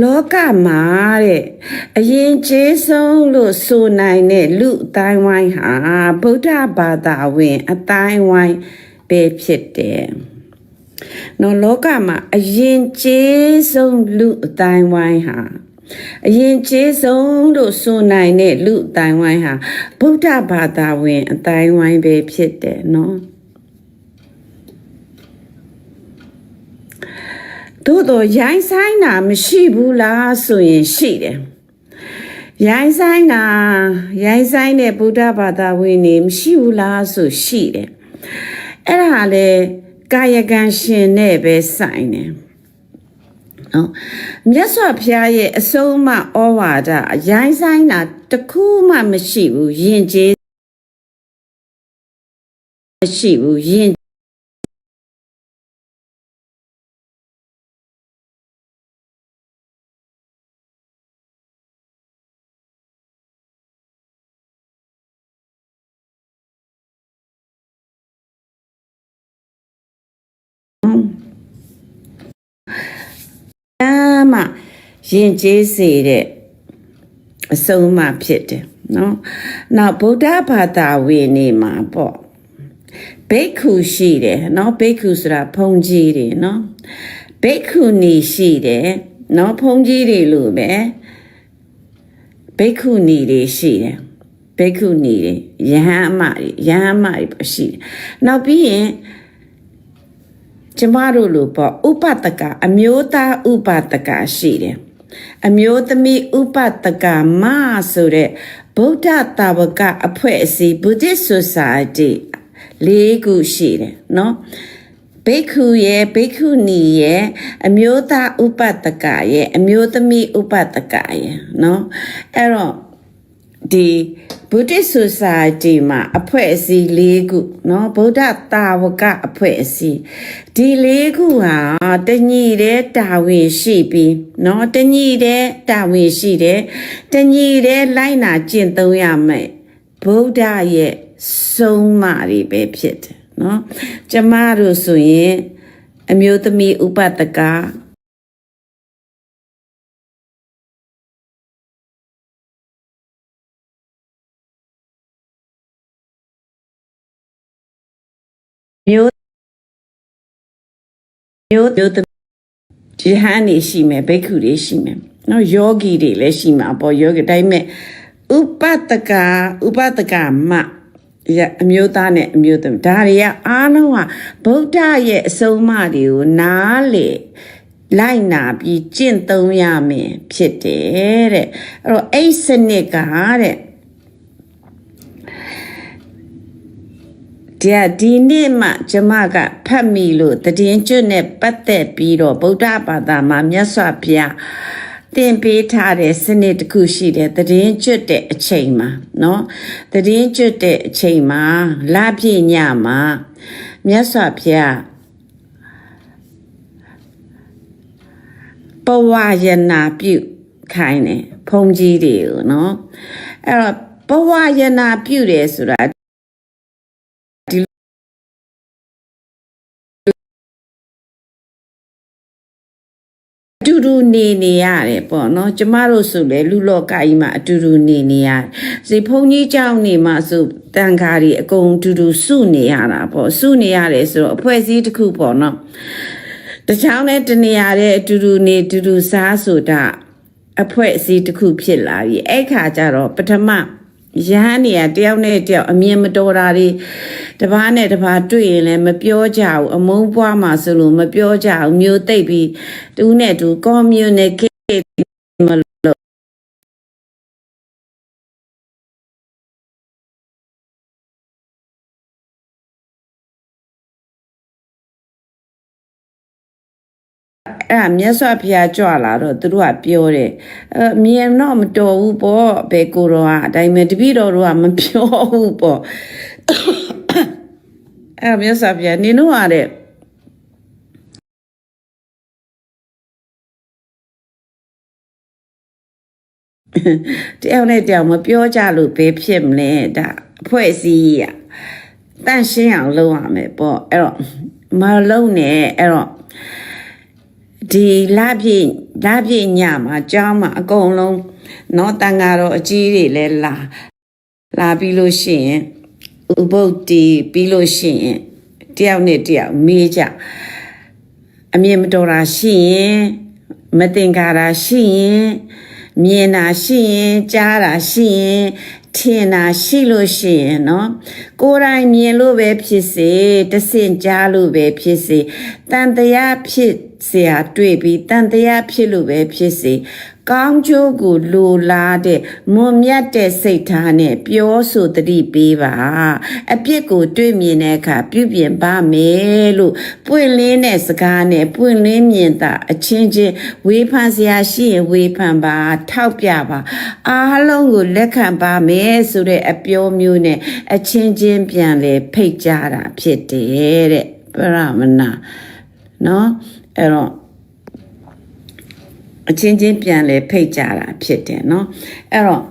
လောကမှာတဲ့အရင်ကျေးဆုံးလို့ဆိုနိုင်တဲ့လူအတိုင်းဝိုင်းဟာဗုဒ္ဓဘာသာဝင် အတိုင်းဝိုင်းပဲဖြစ်တယ်။နော်လောကမှာအရင်ကျေးဆုံးလူအတိုင်းဝိုင်းဟာ အရင်ကျေးဆုံးလို့ဆိုနိုင်တဲ့လူအတိုင်းဝိုင်းဟာဗုဒ္ဓဘာသာဝင်အတိုင်းဝိုင်းပဲဖြစ်တယ်နော်။သို့တော့ရိုင်းဆိုင်တာမရှိဘူးလားဆိုရင်ရှိတယ်ရိုင်းဆိုင်တာရိုင်းဆိုင်တဲ့ဗုဒ္ဓဘာသာဝင်နေမရှိဘူးလားဆိုရှိတယ်အဲ့ဒါလေကာယကံရှင်နဲ့ပဲဆိုင်တယ် နော်မြတ်စွာဘုရားရဲ့အဆုံးအမဩဝါဒရိုင်းဆိုင်တာတခုမှမရှိဘူးယဉ်ကျေးမရှိဘူးယဉ် ယဉ်ကျေးစေတဲ့အဆုံးအမဖြစ်တယ်နော်။နောက်ဗုဒ္ဓဘာသာဝင်နေမှာပေါ့ဘိက္ခုရှိတယ်နော်ဘိက္ခုဆိုတာဘုန်းကြီးတွေနော်ဘိက္ခုနီရှိတယ်နော်ဘုန်းကြီးတွေလို့ပဲဘိက္ခုနီတွေရှိတယ်ဘိက္ခုနီတွေယဟန်အမတွေယဟန်အမတွေပေါ့ရှိတယ်နောက်ပြီးရင်ကျမတို့လိုပေါ့ဥပတကအမျိုးသားဥပတကရှိတယ် အမျိုးသမီးဥပတကမဆိုတဲ့ဗုဒ္ဓတာဝကအဖွဲ့အစည်း Buddhist Society လေးခုရှိတယ်เนาะဘိက္ခုရဲ့ဘိက္ခုနီရဲ့အမျိုးသားဥပတကရဲ့အမျိုးသမီးဥပတကရဲ့เนาะအဲ့တော့ ဒီ Buddhist Society မှာအဖွဲ့အစည်း၄ခုเนาะဗုဒ္ဓတာဝကအဖွဲ့အစည်းဒီ၄ခုဟာတညီတဲ့တာဝန်ရှိပြီးเนาะတညီတဲ့တာဝန်ရှိတယ်တညီတဲ့လိုက်နာကျင့်သုံးရမယ်ဗုဒ္ဓရဲ့ဆုံးမတွေပဲဖြစ်တယ်เนาะကျမတို့ဆိုရင်အမျိုးသမီးဥပတက မျိုးမျိုးတို့ဂျီဟန်နေရှိမယ်ဘိက္ခုတွေရှိမယ်နော်ယောဂီတွေလည်းရှိမှာပေါ့ယောဂီဒါပေမဲ့ဥပတကဥပတကမရအမျိုးသားနဲ့အမျိုးသမီးဒါတွေကအားလုံးဟာဗုဒ္ဓရဲ့အဆုံးအမတွေကိုနားလေလိုက်နာပြီးကျင့်သုံးရမယ်ဖြစ်တယ်တဲ့အဲ့တော့အဲ့စနစ်ကတဲ့ ဒီဒီနေ့မှကျမကဖတ်မိလို့တည်င်းကျွတ်နဲ့ပတ်သက်ပြီးတော့ဗုဒ္ဓဘာသာမှာမြတ်စွာဘုရားတင်ပေးထားတဲ့စနစ်တစ်ခုရှိတယ်တည်င်းကျွတ်တဲ့အချိန်မှာเนาะတည်င်းကျွတ်တဲ့အချိန်မှာလပြည့်ညမှာမြတ်စွာဘုရားပဝယနာပြုခိုင်းတယ်ဘုန်းကြီးတွေကိုเนาะအဲ့တော့ပဝယနာပြုတယ်ဆိုတာ အတူတူနေနေရတယ်ပေါ့နော်ကျမတို့ဆိုလေလူလောကကြီးမှာအတူတူနေနေရတယ်စေဖုန်ကြီးကြောင့်နေမှာဆိုတန်ခါတွေအကုန်အတူတူစုနေရတာပေါ့စုနေရတယ်ဆိုတော့အဖွဲ့အစည်းတစ်ခုပေါ့နော်တချောင်းနဲ့တနေရတဲ့အတူတူနေတူတူစားဆိုတာအဖွဲ့အစည်းတစ်ခုဖြစ်လာပြီအဲ့ခါကျတော့ပထမ ရဟန်းနေရတယောက်နဲ့တယောက်အမြင်မတော်တာတွေတပားနဲ့တပားတွေ့ရင်လည်းမပြောကြဘူးအမုန်းပွားမှာဆိုလို့မပြောကြဘူးမျိုးသိပ်ပြီးတူနဲ့တူ communicate မ အဲ့ဒါမြတ်စွာဘုရားကြွလာတော့သူတို့ကပြောတယ်အဲအမြင်တော့မတော်ဘူးပေါ့ဘယ်ကိုတော့အတိုင်းပဲတပည့်တော်တို့ကမပြောဘူးပေါ့အဲ့မြတ်စွာဘုရားနင်တို့ကတဲ့တယောက်နဲ့တယောက်မပြောကြလို့ဘယ်ဖြစ်မလဲဒါအဖွဲ့အစည်းကြီးอ่ะတန့်ရှင်းအောင်လုပ်ရမယ်ပေါ့အဲ့တော့မလုံးနဲ့အဲ့တော့ ဒီလာပြည့်လာပြည့်ညမှာကြောင်းမှာအကုန်လုံးเนาะတန်ဃာတော်အကြီးတွေလဲလာလာပြီးလို့ရှိရင်ဥပုတ်တီပြီးလို့ရှိရင်တယောက်နဲ့တယောက်မေးကြအမြင်မတော်တာရှိရင်မတင်္ကာတာရှိရင်မြင်တာရှိရင်ကြားတာရှိရင်ထင်တာရှိလို့ရှိရင်เนาะကိုယ်တိုင်မြင်လို့ပဲဖြစ်စေတဆင့်ကြားလို့ပဲဖြစ်စေတန်တရားဖြစ် ဆရာတွေ့ပြီးတန်တရားဖြစ်လို့ပဲဖြစ်စေကောင်းကျိုးကိုလိုလားတဲ့မွန်မြတ်တဲ့စိတ်ထားနဲ့ပြောဆိုတတိပေးပါအပြစ်ကိုတွေ့မြင်တဲ့အခါပြုပြင်ပါမယ်လို့ပွင့်လင်းတဲ့စကားနဲ့ပွင့်လင်းမြင်တာအချင်းချင်းဝေဖန်စရာရှိရင်ဝေဖန်ပါထောက်ပြပါအားလုံးကိုလက်ခံပါမယ်ဆိုတဲ့အပြောမျိုးနဲ့အချင်းချင်းပြန်လေဖိတ်ကြတာဖြစ်တယ်တဲ့ပရမနာနော် အဲ့တော့အချင်းချင်းပြန်လဲဖိတ်ကြတာဖြစ်တယ်เนาะအဲ့တော့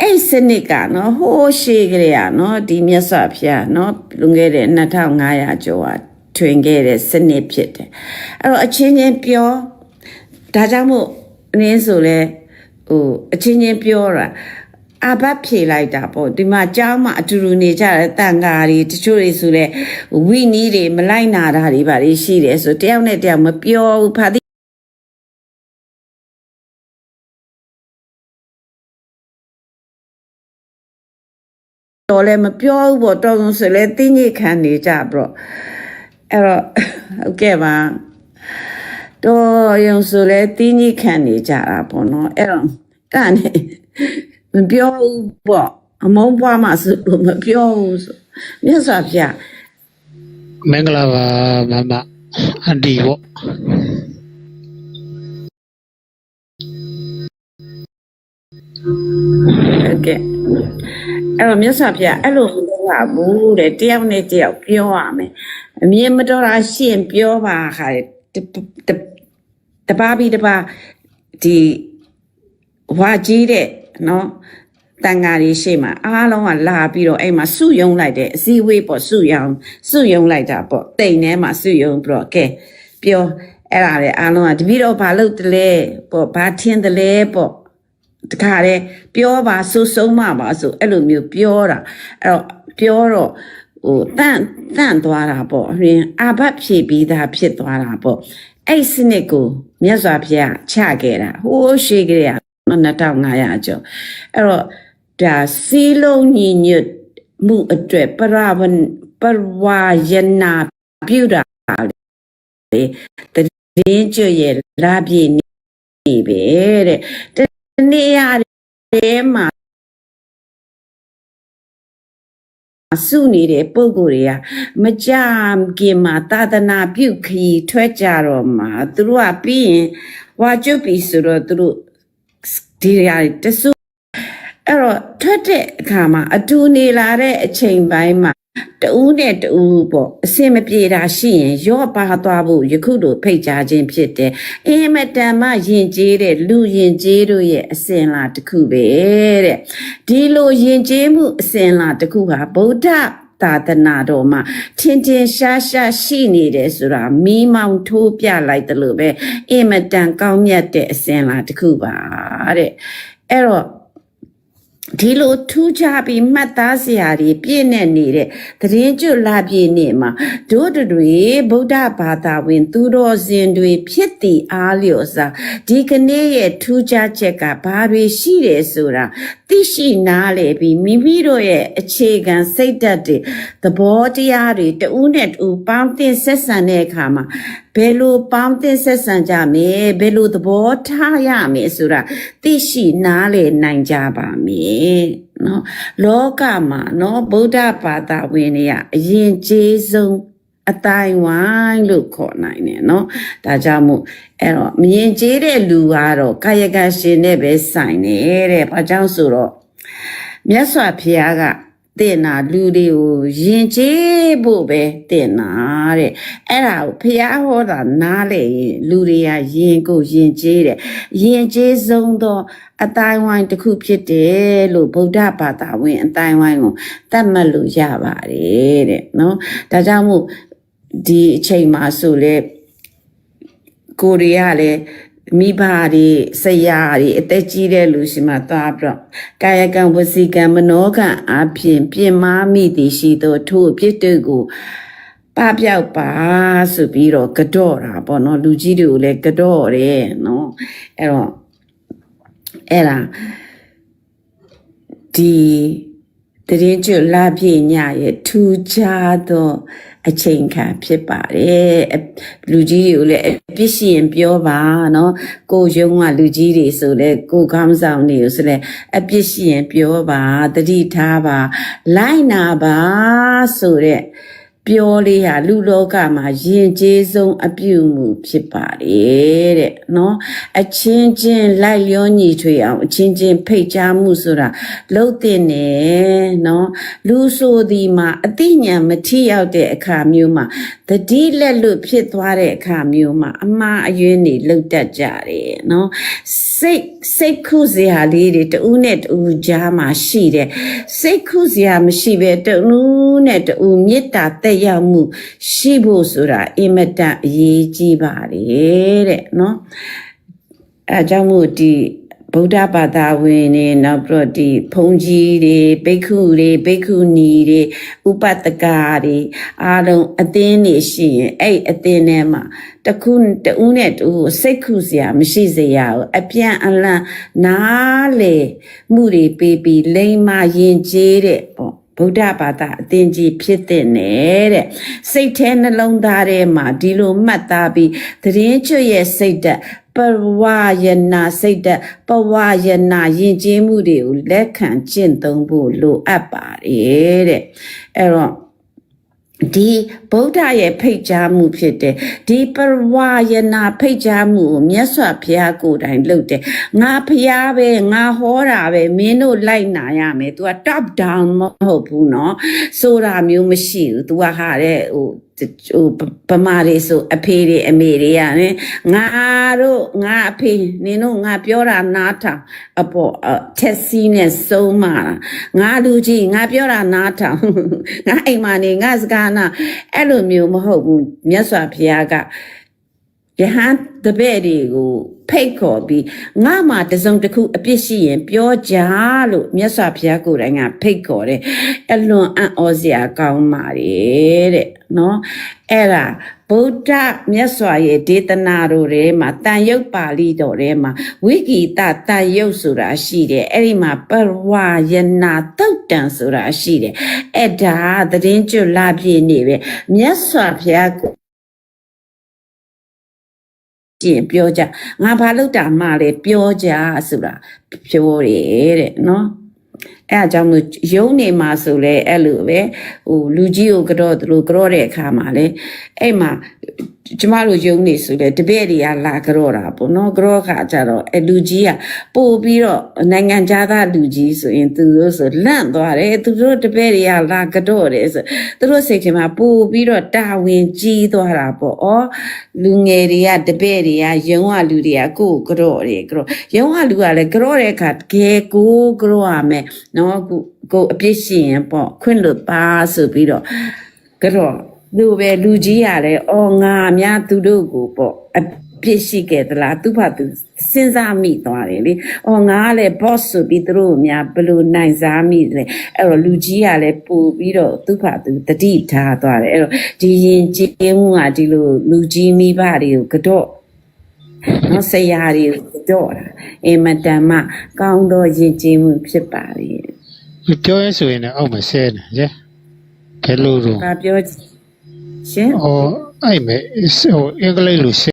အဲ့စနစ်ကနော်ဟိုးရှိကြရနော်ဒီမြတ်စွာဘုရားနော်လွန်ခဲ့တဲ့2500ကျော်ကထွင်ခဲ့တဲ့စနစ်ဖြစ်တယ်အဲ့တော့အချင်းချင်းပြောဒါကြောင့်မို့အနည်းဆိုလဲဟိုအချင်းချင်းပြောတာ အဘတ်ဖြေလိုက်တာပေါ့ဒီမှာကြောင်းမှာအတူတူနေကြတဲ့တန်ဃာတွေတချို့တွေဆိုတဲ့ဝိနည်းတွေမလိုက်နာတာတွေပါလေရှိတယ်ဆိုတယောက်နဲ့တယောက်မပြောဘူးဖာတိတော်လည်းမပြောဘူးပေါ့တော်ဆုံးဆိုလဲတင်းညစ်ခံနေကြပေါ့အဲ့တော့ဟုတ်ကဲ့ပါတော်ရုံဆိုလဲတင်းညစ်ခံနေကြတာပေါ့နော်အဲ့တော့အဲ့ဒါနဲ့ မပြောဘူးပေါ့အမုန်းပွားမှဆိုလို့မပြောဘူးဆိုမြတ်စွာဘုရားမင်္ဂလာပါမမအန်တီပေါ့ဟုတ်ကဲ့အဲ့တော့မြတ်စွာဘုရားအဲ့လိုမလုပ်ပါဘူးတဲ့တယောက်နဲ့တယောက်ပြောရမယ်အမြင်မတော်တာရှရင်ပြောပါခါတတတပါးပြီးတပါးဒီဝါကြီးတဲ့ နော်တန်ဃာတွေရှေ့မှာအားလုံးကလာပြီးတော့အဲ့မှာစုယုံလိုက်တဲ့အစည်းအဝေးပေါ့စုယုံစုယုံလိုက်တာပေါ့တိမ်ထဲမှာစုယုံပြီးတော့ကဲပြောအဲ့ဒါလေအားလုံးကတပည့်တော်ဘာလုပ်တလဲပေါ့ဘာထင်တလဲပေါ့တခါတည်းပြောပါဆူဆုံးမပါဆိုအဲ့လိုမျိုးပြောတာအဲ့တော့ပြောတော့ဟိုတန့်တန့်သွားတာပေါ့ဟရင်အာဘတ်ဖြည့်ပြီးသားဖြစ်သွားတာပေါ့အဲ့စနစ်ကိုမြတ်စွာဘုရားချခဲ့တာဟိုးရှိကြရ 2500ကျော်အဲ့တော့ဒါစီလုံးညီညွတ်မှုအတွက်ပရဝနပရဝယနာပြုတာလေတရင်ကျွရဲ့လာပြည့်နေပဲတဲ့တနေ့ရတယ်မှာစုနေတဲ့ပုံကိုယ်တွေကမကြခင်မှာသာသနာပြုခရီးထွက်ကြတော့မှာသူတို့ကပြီးရင်ဝါကျွတ်ပြီဆိုတော့သူတို့ ဒီရတဆူအဲ့တော့ထွက်တဲ့အခါမှာအတူနေလာတဲ့အချိန်ပိုင်းမှာတူးနဲ့တူးပေါ့အစင်မပြေတာရှိရင်ရော့ပါသွားဖို့ယခုလိုဖိတ်ကြားခြင်းဖြစ်တယ်အင်းမတန်မှယဉ်ကျေးတဲ့လူယဉ်ကျေးတို့ရဲ့အစင်လာတစ်ခုပဲတဲ့ဒီလိုယဉ်ကျေးမှုအစင်လာတစ်ခုဟာဗုဒ္ဓ သာသနာတော်မှာထင်ထင်ရှားရှားရှိနေတယ်ဆိုတာမီးမောင်ထိုးပြလိုက်တယ်လို့ပဲအင်မတန်ကောင်းမြတ်တဲ့အစင်လာတစ်ခုပါတဲ့အဲ့တော့ ဒီလိုထူးခြားပြီးမှတ်သားစရာတွေပြည့်နေနေတဲ့သတင်းကျွတ်လာပြည့်နေမှာတို့တွေဗုဒ္ဓဘာသာဝင် သူတော်စင်တွေဖြစ်တည်အားလျော်စွာဒီကနေ့ရဲ့ထူးခြားချက်ကဘာတွေရှိတယ်ဆိုတာသိရှိနားလည်ပြီးမိမိတို့ရဲ့အခြေခံစိတ်ဓာတ်တွေသဘောတရားတွေတဦးနဲ့တဦးပေါင်းသင်ဆက်ဆံတဲ့အခါမှာ ဘယ်လိုပေါင်းသင်ဆက်ဆံကြမလဲဘယ်လိုသဘောထားရမလဲဆိုတာသိရှိနားလည်နိုင်ကြပါမယ်နော်လောကမှာနော်ဗုဒ္ဓဘာသာဝင်တွေကအရင်ကျေးဆုံးအတိုင်းဝိုင်းလို့ခေါ်နိုင်တယ်နော်ဒါကြောင့်မို့အဲ့တော့မရင်ကျေးတဲ့လူကတော့ကာယကရှင်နဲ့ပဲဆိုင်တယ်တဲ့ဘာကြောင့်ဆိုတော့မြတ်စွာဘုရားက တင်တာလူတွေကိုယဉ်ကျေးဖို့ပဲတင်တာတဲ့အဲ့ဒါကိုဖះဟောတာနားလေရင်လူတွေကယဉ်ကိုယဉ်ကျေးတယ်ယဉ်ကျေးဆုံးသောအတိုင်းဝိုင်းတစ်ခုဖြစ်တယ်လို့ဗုဒ္ဓဘာသာဝင်အတိုင်းဝိုင်းကိုသတ်မှတ်လို့ရပါတယ်တဲ့နော်ဒါကြောင့်မို့ဒီအချိန်မှာဆိုလေကိုရီးယားလည်း မိဘတွေဆရာတွေအသက်ကြီးတဲ့လူရှိမှသွားပြီးတော့ကာယကံဝစီကံမနောကံအပြင်ပြင်မာမိသည်ရှိသောထို့အဖြစ်တွေကိုပပျောက်ပါဆိုပြီးတော့ကြော့တာပေါ့နော်လူကြီးတွေကိုလည်းကြော့တယ်နော်အဲ့တော့အဲ့ဒါဒီတရင်ကျွလာပြည့်ညရဲ့ထူခြားသော အချိန်ခါဖြစ်ပါတယ်အလူကြီးတွေကိုလည်းအပြစ်ရှိရင်ပြောပါနော်ကိုယုံကလူကြီးတွေဆိုလဲကိုကောင်းဆောင်တွေကိုဆိုလဲအပြစ်ရှိရင်ပြောပါတတိထားပါလိုက်နာပါဆိုတဲ့ ပြောလေးဟာလူလောကမှာယဉ်ကျေးဆုံးအပြုမှုဖြစ်ပါတယ်တဲ့နော်အချင်းချင်းလိုက်လျောညီထွေအောင်အချင်းချင်းဖိတ်ကြားမှုဆိုတာလှုပ်တဲ့နဲ့နော်လူဆိုဒီမှာအသိဉာဏ်မထိရောက်တဲ့အခါမျိုးမှာတတိလက်လွတ်ဖြစ်သွားတဲ့အခါမျိုးမှာအမှားအယွင်းတွေလှုပ်တတ်ကြတယ်နော်စိတ်စိတ်ခုစရာလေးတွေတူးနဲ့တူးကြားမှာရှိတယ်စိတ်ခုစရာမရှိပဲတူးနဲ့တူးမေတ္တာတက်ရောက်မှု ရှိဖို့ဆိုတာအင်မတန်အရေးကြီးပါတယ်တဲ့နော်အဲအကြောင်းမို့ဒီ ဗုဒ္ဓဘာသာဝင်နေနောက်ပြီးတော့ဒီဘုန်းကြီးတွေဘိက္ခုတွေဘိက္ခုနီတွေဥပတကာတွေအားလုံးအသင်းတွေရှိရင်အဲ့အသင်းထဲမှာတစ်ခုတူးနဲ့တူးစိတ်ခုစရာမရှိစရာဘူးအပြန်အလှန်နားလေမှုတွေပေးပြီးလိမ္မာရင်ကျေးတဲ့ပေါ့ဗုဒ္ဓဘာသာအသင်ကြီးဖြစ်တဲ့နဲ့တဲ့စိတ်แท้နှလုံးသားထဲမှာဒီလိုမှတ်သားပြီးသတင်းချွတ်ရဲ့စိတ်ဓာတ် ပဝယနာစိတ်ဓာတ်ပဝယနာယဉ်ကျေးမှုတွေကိုလက်ခံကျင့်သုံးဖို့လိုအပ်ပါတယ်တဲ့အဲ့တော့ဒီဗုဒ္ဓရဲ့ဖိတ်ကြားမှုဖြစ်တယ်ဒီပဝယနာဖိတ်ကြားမှုကိုမြတ်စွာဘုရားကိုယ်တိုင်လုပ်တယ်ငါဘုရားပဲငါဟောတာပဲမင်းတို့လိုက်နာရမယ် तू က top down မဟုတ်ဘူးเนาะဆိုတာမျိုးမရှိဘူး तू ကဟာတဲ့ဟို ဟိုပမာတွေဆိုအဖေတွေအမေတွေကလည်းငါတို့ငါအဖေနင်တို့ငါပြောတာနားထောင်အပေါ်ချက်စီနဲ့စုံးမာတာငါလူကြီးငါပြောတာနားထောင်ငါအိမ်မှာနေငါစကားနာအဲ့လိုမျိုးမဟုတ်ဘူးမြတ်စွာဘုရားက ယဟန်တပည့်တွေကိုဖိတ်ခေါ်ပြီးငါမှတစုံတစ်ခုအပြစ်ရှိရင်ပြောကြလို့မြတ်စွာဘုရားကိုယ်တိုင်ကဖိတ်ခေါ်တယ်အလွန်အံ့ဩစရာကောင်းပါတယ်တဲ့နော်အဲ့ဒါဗုဒ္ဓမြတ်စွာရဲ့ဒေသနာတော်ထဲမှာတန်ရုပ်ပါဠိတော်ထဲမှာဝိဂီတတန်ရုပ်ဆိုတာရှိတယ်အဲ့ဒီမှာပဝယနာတုတ်တန်ဆိုတာရှိတယ်အဲ့ဒါသတင်းကျွတ်လာပြည့်နေပဲမြတ်စွာဘုရား ကိုကျင့်ပြောကြငါဘာလို့တာမှလဲပြောကြဆိုတာပြောတယ်တဲ့နော်အဲအကြောင်းမို့ယုံနေမှာဆိုလဲအဲ့လိုပဲဟိုလူကြီးကိုကတော့သူတို့ကြော့တဲ့အခါမှာလဲအဲ့မှာ ကျမတို့ယုံနေဆိုလဲတပည့်တွေကလာကြော့တာပေါ့နော်ကြော့ခါကြတော့အဲလူကြီးကပို့ပြီးတော့နိုင်ငံသားလူကြီးဆိုရင်သူတို့ဆိုလန့်သွားတယ်သူတို့တပည့်တွေကလာကြော့တယ်ဆိုသူတို့စိတ်ထဲမှာပို့ပြီးတော့တာဝန်ကြီးသွားတာပေါ့ဩလူငယ်တွေကတပည့်တွေကယုံကလူတွေကကိုယ်ကြော့တယ်ကြော့ယုံကလူကလည်းကြော့တဲ့အခါတကယ်ကိုကြော့ရမယ်နော်ကိုကိုအပြစ်ရှိရင်ပေါ့ခွင့်လို့ပါဆိုပြီးတော့ကြော့ သူပဲလူကြီးရလဲအော်ငါများသူတို့ကိုပေါ့အပြစ်ရှိခဲ့သလားသူ့ဘာသူစဉ်းစားမိသွားတယ်လေ။အော်ငါကလည်း boss ဆိုပြီးသူတို့ကိုများဘယ်လိုနိုင်စားမိလဲ။အဲ့တော့လူကြီးကလည်းပို့ပြီးတော့သူ့ဘာသူတတိထားသွားတယ်။အဲ့တော့ဒီရင်ကြည်မှုကဒီလိုလူကြီးမိဘတွေကိုကတော့နော်ဆရာတွေကိုတော့တာအင်မတန်မှကောင်းသောယဉ်ကျေးမှုဖြစ်ပါလေ။ပြောရဲဆိုရင်လည်းအောက်မှာဆဲနေကြဘယ်လိုတော့ဘာပြော ရှင်ဟောအဲ့မဲ့ဟိုအင်္ဂလိပ်လိုဆဲ